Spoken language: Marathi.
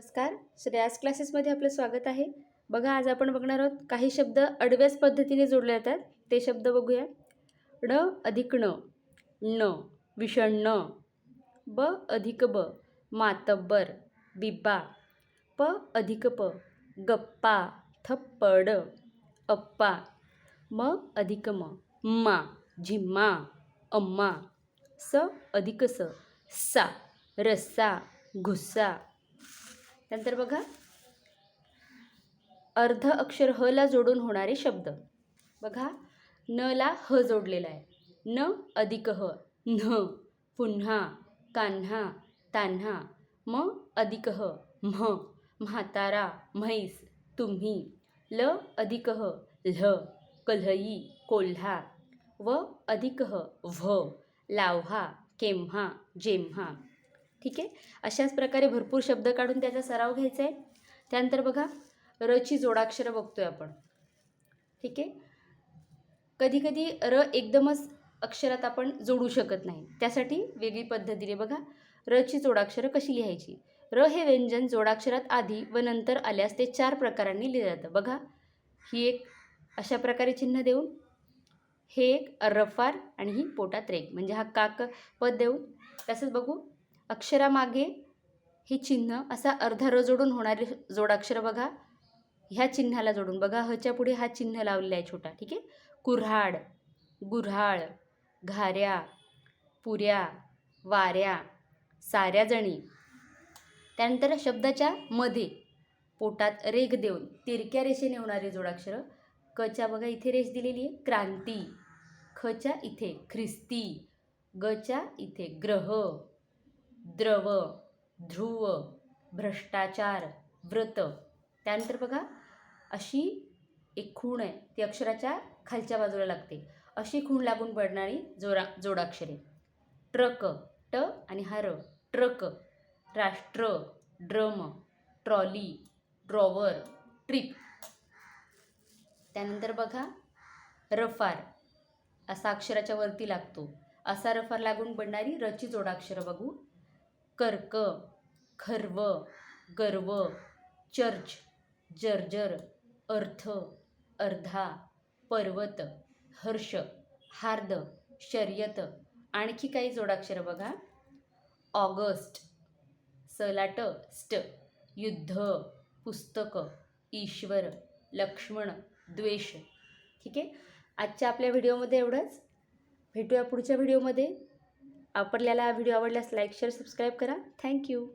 नमस्कार. श्रेयास क्लासेसमध्ये आपलं स्वागत आहे. बघा आज आपण बघणार आहोत काही शब्द अडव्याच पद्धतीने जोडले जातात. ते शब्द बघूया. ड अधिक ण न न ण ब अधिक ब मातब्बर बिब्बा प अधिक प गप्पा थप्पड अप्पा म अधिक म मा झिम्मा अम्मा स अधिक स सा रस्सा घुस्सा नंतर बघा. अर्ध अक्षर ह ला जोडून होणारे शब्द. बघा. न ला ह जोडलेला आहे. न अधिक ह. न पुन्हा कान्हा तान्हा. म अधिक ह. म्ह म्हातारा म्हैस तुम्ही. ल अधिक ह. ल्ह कल्हई कोल्हा. व अधिक ह. व्ह लाव्हा केव्हा जेव्हा ठीक आहे? अशाच प्रकारे भरपूर शब्द काढून त्याचा सराव घ्यायचा आहे. त्यानंतर बघा रची जोडाक्षरं बघतोय आपण. ठीक आहे? कधीकधी र एकदमच अक्षरात आपण जोडू शकत नाही. त्यासाठी वेगळी पद्धतीने बघा रची जोडाक्षरं कशी लिहायची? र हे व्यंजन जोडाक्षरात आधी व नंतर आल्यास ते चार प्रकारांनी लिहिलं जातं. बघा ही एक अशा प्रकारे चिन्ह देऊन हे एक रफार आणि ही पोटात रेग म्हणजे हा काक पद देऊन तसंच बघू. अक्षरामागे हे चिन्ह असा अर्धा र जोडून होणारे जोडाक्षर बघा. ह्या चिन्हाला जोडून बघा. हच्या पुढे हा चिन्ह लावलेला आहे छोटा. ठीक आहे? कुऱ्हाड गुऱ्हाळ घाऱ्या पुऱ्या वाऱ्या साऱ्या जणी. त्यानंतर शब्दाच्या मध्ये पोटात रेघ देऊन तिरक्या रेषेने होणारे जोडाक्षरं कच्या बघा इथे रेष दिलेली आहे. क्रांती. खच्या इथे ख्रिस्ती. गच्या इथे ग्रह. द्रव ध्रुव भ्रष्टाचार व्रत. त्यानंतर बघा अशी एक खूण आहे ती अक्षराच्या खालच्या बाजूला लागते. अशी खूण लागून पडणारी जोरा जोडाक्षरे. ट्रक ट आणि हा र. ट्रक राष्ट्र ड्रम ट्रॉली ड्रॉवर ट्रिप. त्यानंतर बघा रफार. असा अक्षराच्या वरती लागतो. असा रफार लागून पडणारी रची जोडाक्षरं बघू. कर्क खर्व गर्व चर्च जर्जर अर्थ अर्धा पर्वत हर्ष हार्द शर्यत. आणखी काही जोडाक्षरं बघा. ऑगस्ट सलाट स्ट युद्ध पुस्तक ईश्वर लक्ष्मण द्वेष. ठीक आहे? आजच्या आपल्या व्हिडिओमध्ये एवढंच. भेटूया पुढच्या व्हिडिओमध्ये. आपल्याला हा व्हिडिओ आवडल्यास लाईक शेअर सबस्क्राईब करा. Thank you